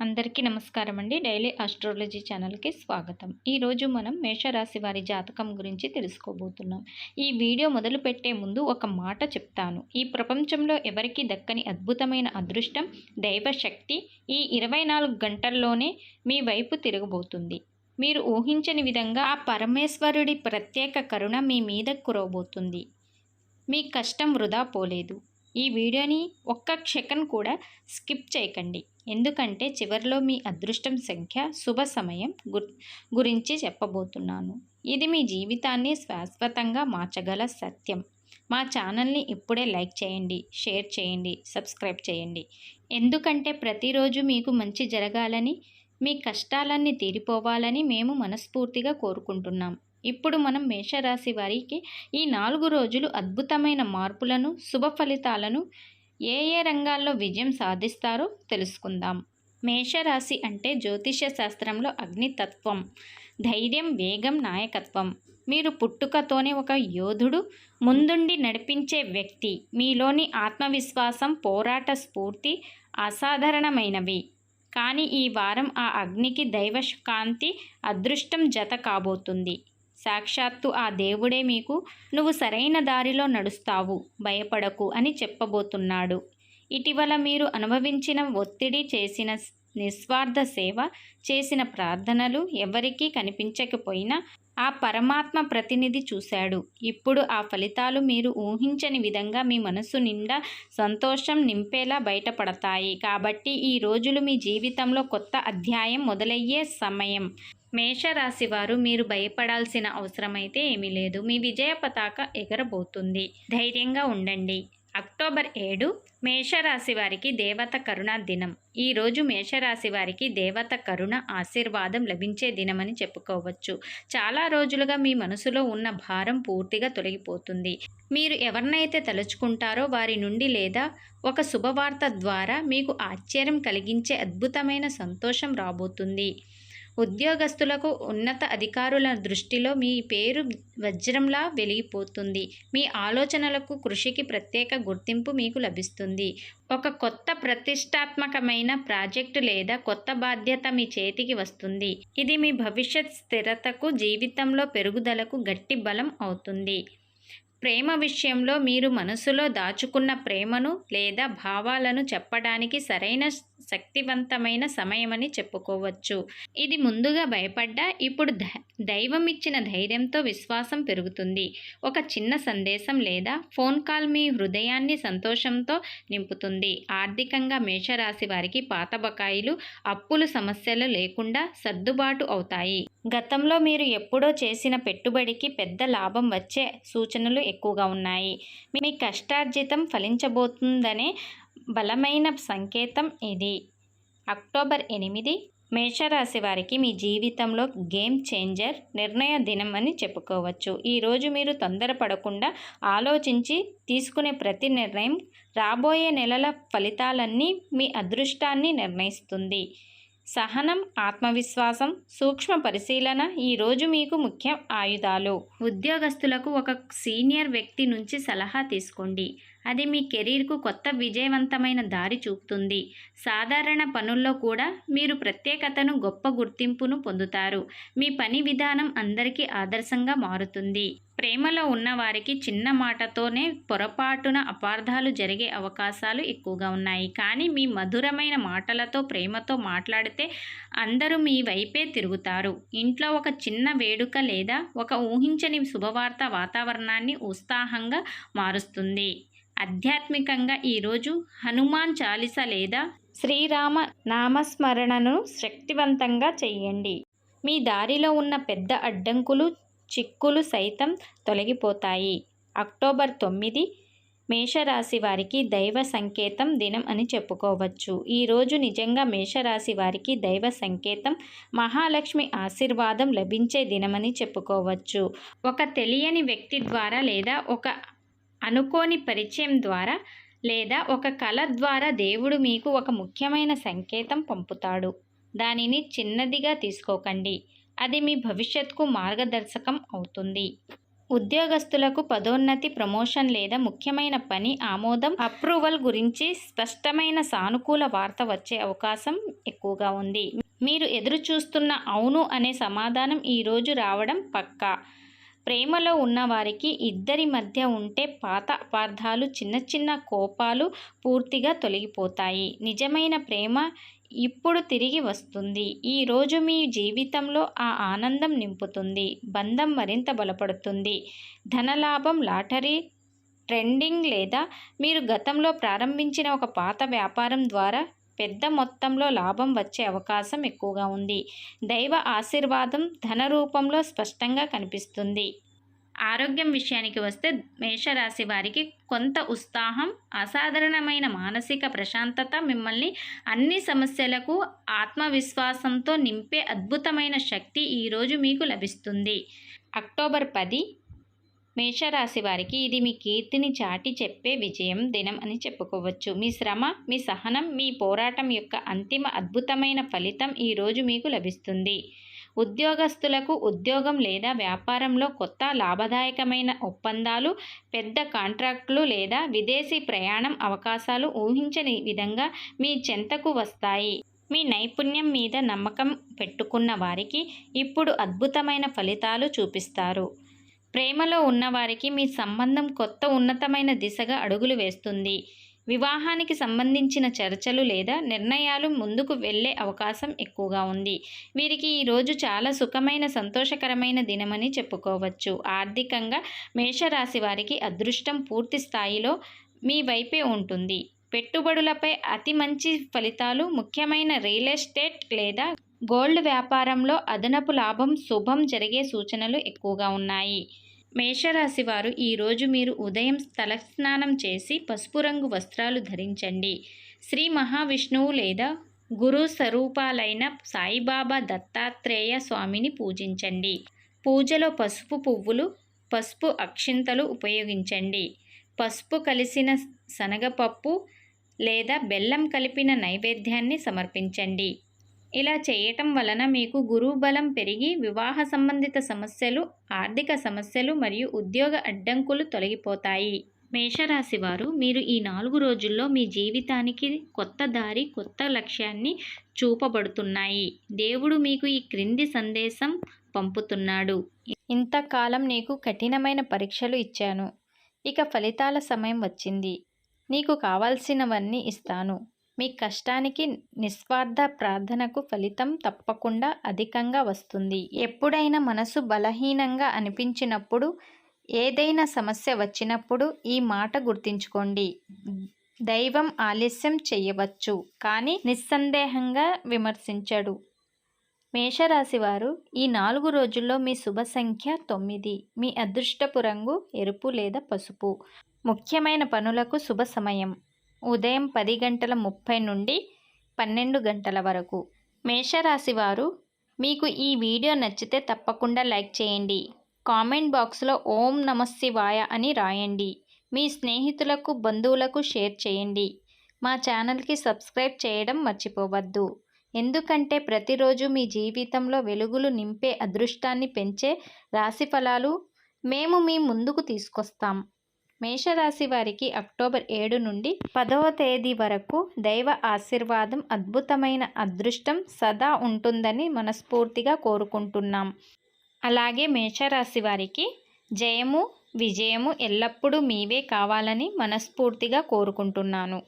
అందరికీ నమస్కారం అండి డైలీ ఆస్ట్రాలజీ ఛానల్కి స్వాగతం. ఈరోజు మనం మేషరాశి వారి జాతకం గురించి తెలుసుకోబోతున్నాం. ఈ వీడియో మొదలు పెట్టే ముందు ఒక మాట చెప్తాను. ఈ ప్రపంచంలో ఎవరికి దక్కని అద్భుతమైన అదృష్టం దైవశక్తి ఈ ఇరవై నాలుగు గంటల్లోనే మీ వైపు తిరగబోతుంది. మీరు ఊహించని విధంగా ఆ పరమేశ్వరుడి ప్రత్యేక కరుణ మీ మీద కురవబోతుంది. మీ కష్టం వృధా పోలేదు. ఈ వీడియోని ఒక్క సెకండ్ కూడా స్కిప్ చేయకండి. ఎందుకంటే చివరిలో మీ అదృష్టం సంఖ్య శుభ సమయం గుర్ గురించి చెప్పబోతున్నాను. ఇది మీ జీవితాన్ని శాశ్వతంగా మార్చగల సత్యం. మా ఛానల్ని ఇప్పుడే లైక్ చేయండి షేర్ చేయండి సబ్స్క్రైబ్ చేయండి. ఎందుకంటే ప్రతిరోజు మీకు మంచి జరగాలని మీ కష్టాలన్నీ తీరిపోవాలని మేము మనస్ఫూర్తిగా కోరుకుంటున్నాం. ఇప్పుడు మనం మేషరాశి వారికి ఈ నాలుగు రోజులు అద్భుతమైన మార్పులను శుభ ఫలితాలను ఏ ఏ రంగాల్లో విజయం సాధిస్తారో తెలుసుకుందాం. మేషరాశి అంటే జ్యోతిష శాస్త్రంలో అగ్నితత్వం ధైర్యం వేగం నాయకత్వం. మీరు పుట్టుకతోనే ఒక యోధుడు ముందుండి నడిపించే వ్యక్తి. మీలోని ఆత్మవిశ్వాసం పోరాట స్ఫూర్తి అసాధారణమైనవి. కానీ ఈ వారం ఆ అగ్నికి దైవకాంతి అదృష్టం జత కాబోతుంది. సాక్షాత్తు ఆ దేవుడే మీకు నువ్వు సరైన దారిలో నడుస్తావు భయపడకు అని చెప్పబోతున్నాడు. ఇటీవల మీరు అనుభవించిన ఒత్తిడి చేసిన నిస్వార్థ సేవ చేసిన ప్రార్థనలు ఎవరికీ కనిపించకపోయినా ఆ పరమాత్మ ప్రతినిధి చూశాడు. ఇప్పుడు ఆ ఫలితాలు మీరు ఊహించని విధంగా మీ మనసు నిండా సంతోషం నింపేలా బయటపడతాయి. కాబట్టి ఈ రోజులు మీ జీవితంలో కొత్త అధ్యాయం మొదలయ్యే సమయం. మేషరాశి వారు మీరు భయపడాల్సిన అవసరమైతే ఏమీ లేదు. మీ విజయ పతాక ఎగరబోతుంది. ధైర్యంగా ఉండండి. అక్టోబర్ ఏడు మేషరాశి వారికి దేవత కరుణ దినం. ఈరోజు మేషరాశి వారికి దేవత కరుణ ఆశీర్వాదం లభించే దినమని చెప్పుకోవచ్చు. చాలా రోజులుగా మీ మనసులో ఉన్న భారం పూర్తిగా తొలగిపోతుంది. మీరు ఎవరినైతే తలుచుకుంటారో వారి నుండి లేదా ఒక శుభవార్త ద్వారా మీకు ఆశ్చర్యం కలిగించే అద్భుతమైన సంతోషం రాబోతుంది. ఉద్యోగస్తులకు ఉన్నత అధికారుల దృష్టిలో మీ పేరు వజ్రంలా వెలిగిపోతుంది. మీ ఆలోచనలకు కృషికి ప్రత్యేక గుర్తింపు మీకు లభిస్తుంది. ఒక కొత్త ప్రతిష్టాత్మకమైన ప్రాజెక్టు లేదా కొత్త బాధ్యత మీ చేతికి వస్తుంది. ఇది మీ భవిష్యత్ స్థిరతకు జీవితంలో పెరుగుదలకు గట్టి బలం అవుతుంది. ప్రేమ విషయంలో మీరు మనసులో దాచుకున్న ప్రేమను లేదా భావాలను చెప్పడానికి సరైన శక్తివంతమైన సమయమని చెప్పుకోవచ్చు. ఇది ముందుగా భయపడ్డా ఇప్పుడు దైవం ఇచ్చిన ధైర్యంతో విశ్వాసం పెరుగుతుంది. ఒక చిన్న సందేశం లేదా ఫోన్ కాల్ మీ హృదయాన్ని సంతోషంతో నింపుతుంది. ఆర్థికంగా మేషరాశి వారికి పాత బకాయిలు అప్పులు సమస్యలు లేకుండా సర్దుబాటు అవుతాయి. గతంలో మీరు ఎప్పుడో చేసిన పెట్టుబడికి పెద్ద లాభం వచ్చే సూచనలు ఎక్కువగా ఉన్నాయి. మీ కష్టార్జితం ఫలించబోతుందనే బలమైన సంకేతం ఇది. అక్టోబర్ ఎనిమిది మేషరాశి వారికి మీ జీవితంలో గేమ్ చేంజర్ నిర్ణయ దినం అని చెప్పుకోవచ్చు. ఈరోజు మీరు తొందరపడకుండా ఆలోచించి తీసుకునే ప్రతి నిర్ణయం రాబోయే నెలల ఫలితాలన్నీ మీ అదృష్టాన్ని నిర్ణయిస్తుంది. సహనం ఆత్మవిశ్వాసం సూక్ష్మ పరిశీలన ఈరోజు మీకు ముఖ్య ఆయుధాలు. ఉద్యోగస్తులకు ఒక సీనియర్ వ్యక్తి నుంచి సలహా తీసుకోండి. అది మీ కెరీర్కు కొత్త విజయవంతమైన దారి చూపుతుంది. సాధారణ పనుల్లో కూడా మీరు ప్రత్యేకతను గొప్ప గుర్తింపును పొందుతారు. మీ పని విధానం అందరికీ ఆదర్శంగా మారుతుంది. ప్రేమలో ఉన్నవారికి చిన్న మాటతోనే పొరపాటున అపార్థాలు జరిగే అవకాశాలు ఎక్కువగా ఉన్నాయి. కానీ మీ మధురమైన మాటలతో ప్రేమతో మాట్లాడితే అందరూ మీ వైపే తిరుగుతారు. ఇంట్లో ఒక చిన్న వేడుక లేదా ఒక ఊహించని శుభవార్త వాతావరణాన్ని ఉత్సాహంగా మారుస్తుంది. ఆధ్యాత్మికంగా ఈరోజు హనుమాన్ చాలీస లేదా శ్రీరామ నామస్మరణను శక్తివంతంగా చేయండి. మీ దారిలో ఉన్న పెద్ద అడ్డంకులు చిక్కులు సైతం తొలగిపోతాయి. అక్టోబర్ తొమ్మిది మేషరాశి వారికి దైవ సంకేతం దినం అని చెప్పుకోవచ్చు. ఈరోజు నిజంగా మేషరాశి వారికి దైవ సంకేతం మహాలక్ష్మి ఆశీర్వాదం లభించే దినమని చెప్పుకోవచ్చు. ఒక తెలియని వ్యక్తి ద్వారా లేదా ఒక అనుకోని పరిచయం ద్వారా లేదా ఒక కళ ద్వారా దేవుడు మీకు ఒక ముఖ్యమైన సంకేతం పంపుతాడు. దానిని చిన్నదిగా తీసుకోకండి. అది మీ భవిష్యత్తుకు మార్గదర్శకం అవుతుంది. ఉద్యోగస్తులకు పదోన్నతి ప్రమోషన్ లేదా ముఖ్యమైన పని ఆమోదం అప్రూవల్ గురించి స్పష్టమైన సానుకూల వార్త వచ్చే అవకాశం ఎక్కువగా ఉంది. మీరు ఎదురు చూస్తున్న అవును అనే సమాధానం ఈరోజు రావడం పక్కా. ప్రేమలో ఉన్నవారికి ఇద్దరి మధ్య ఉంటే పాత అపార్థాలు చిన్న చిన్న కోపాలు పూర్తిగా తొలగిపోతాయి. నిజమైన ప్రేమ ఇప్పుడు తిరిగి వస్తుంది. ఈరోజు మీ జీవితంలో ఆ ఆనందం నింపుతుంది. బంధం మరింత బలపడుతుంది. ధనలాభం లాటరీ ట్రెండింగ్ లేదా మీరు గతంలో ప్రారంభించిన ఒక పాత వ్యాపారం ద్వారా పెద్ద మొత్తంలో లాభం వచ్చే అవకాశం ఎక్కువగా ఉంది. దైవ ఆశీర్వాదం ధన రూపంలో స్పష్టంగా కనిపిస్తుంది. ఆరోగ్యం విషయానికి వస్తే మేషరాశి వారికి కొంత ఉత్సాహం అసాధారణమైన మానసిక ప్రశాంతత మిమ్మల్ని అన్ని సమస్యలకు ఆత్మవిశ్వాసంతో నింపే అద్భుతమైన శక్తి ఈరోజు మీకు లభిస్తుంది. అక్టోబర్ పది మేషరాశి వారికి ఇది మీ కీర్తిని చాటి చెప్పే విజయం దినం అని చెప్పుకోవచ్చు. మీ శ్రమ మీ సహనం మీ పోరాటం యొక్క అంతిమ అద్భుతమైన ఫలితం ఈరోజు మీకు లభిస్తుంది. ఉద్యోగస్తులకు ఉద్యోగం లేదా వ్యాపారంలో కొత్త లాభదాయకమైన ఒప్పందాలు పెద్ద కాంట్రాక్టులు లేదా విదేశీ ప్రయాణం అవకాశాలు ఊహించని విధంగా మీ చెంతకు వస్తాయి. మీ నైపుణ్యం మీద నమ్మకం పెట్టుకున్న వారికి ఇప్పుడు అద్భుతమైన ఫలితాలు చూపిస్తారు. ప్రేమలో ఉన్నవారికి మీ సంబంధం కొత్త ఉన్నతమైన దిశగా అడుగులు వేస్తుంది. వివాహానికి సంబంధించిన చర్చలు లేదా నిర్ణయాలు ముందుకు వెళ్ళే అవకాశం ఎక్కువగా ఉంది. వీరికి ఈరోజు చాలా సుఖమైన సంతోషకరమైన దినమని చెప్పుకోవచ్చు. ఆర్థికంగా మేషరాశి వారికి అదృష్టం పూర్తి స్థాయిలో మీ వైపే ఉంటుంది. పెట్టుబడులపై అతి మంచి ఫలితాలు ముఖ్యమైన రియల్ ఎస్టేట్ లేదా గోల్డ్ వ్యాపారంలో అదనపు లాభం శుభం జరిగే సూచనలు ఎక్కువగా ఉన్నాయి. మేషరాశి వారు ఈరోజు మీరు ఉదయం తలస్నానం చేసి పసుపు రంగు వస్త్రాలు ధరించండి. శ్రీ మహావిష్ణువు లేదా గురు స్వరూపాలైన సాయిబాబా దత్తాత్రేయ స్వామిని పూజించండి. పూజలో పసుపు పువ్వులు పసుపు అక్షింతలు ఉపయోగించండి. పసుపు కలిసిన శనగపప్పు లేదా బెల్లం కలిపిన నైవేద్యాన్ని సమర్పించండి. ఇలా చేయటం వలన మీకు గురువు బలం పెరిగి వివాహ సంబంధిత సమస్యలు ఆర్థిక సమస్యలు మరియు ఉద్యోగ అడ్డంకులు తొలగిపోతాయి. మేషరాశి వారు మీరు ఈ నాలుగు రోజుల్లో మీ జీవితానికి కొత్త దారి కొత్త లక్ష్యాన్ని చూపబడుతున్నాయి. దేవుడు మీకు ఈ క్రింది సందేశం పంపుతున్నాడు. ఇంతకాలం నీకు కఠినమైన పరీక్షలు ఇచ్చాను. ఇక ఫలితాల సమయం వచ్చింది. నీకు కావాల్సినవన్నీ ఇస్తాను. మీ కష్టానికి నిస్వార్థ ప్రార్థనకు ఫలితం తప్పకుండా అధికంగా వస్తుంది. ఎప్పుడైనా మనసు బలహీనంగా అనిపించినప్పుడు ఏదైనా సమస్య వచ్చినప్పుడు ఈ మాట గుర్తుంచుకోండి. దైవం ఆలస్యం చేయవచ్చు కానీ నిస్సందేహంగా విమర్శించడు. మేషరాశి వారు ఈ నాలుగు రోజుల్లో మీ శుభ సంఖ్య తొమ్మిది. మీ అదృష్టపు రంగు ఎరుపు లేదా పసుపు. ముఖ్యమైన పనులకు శుభ సమయం. ఉదయం పది గంటల ముప్పై నుండి పన్నెండు గంటల వరకు. మేషరాశి వారు మీకు ఈ వీడియో నచ్చితే తప్పకుండా లైక్ చేయండి. కామెంట్ బాక్స్లో ఓం నమశివాయ అని రాయండి. మీ స్నేహితులకు బంధువులకు షేర్ చేయండి. మా ఛానల్కి సబ్స్క్రైబ్ చేయడం మర్చిపోవద్దు. ఎందుకంటే ప్రతిరోజు మీ జీవితంలో వెలుగులు నింపే అదృష్టాన్ని పెంచే రాశి ఫలాలు మేము మీ ముందుకు తీసుకొస్తాం. మేషరాశి వారికి అక్టోబర్ ఏడు నుండి పదవ తేదీ వరకు దైవ ఆశీర్వాదం అద్భుతమైన అదృష్టం సదా ఉంటుందని మనస్ఫూర్తిగా కోరుకుంటున్నాం. అలాగే మేషరాశి వారికి జయము విజయము ఎల్లప్పుడూ మీవే కావాలని మనస్ఫూర్తిగా కోరుకుంటున్నాను.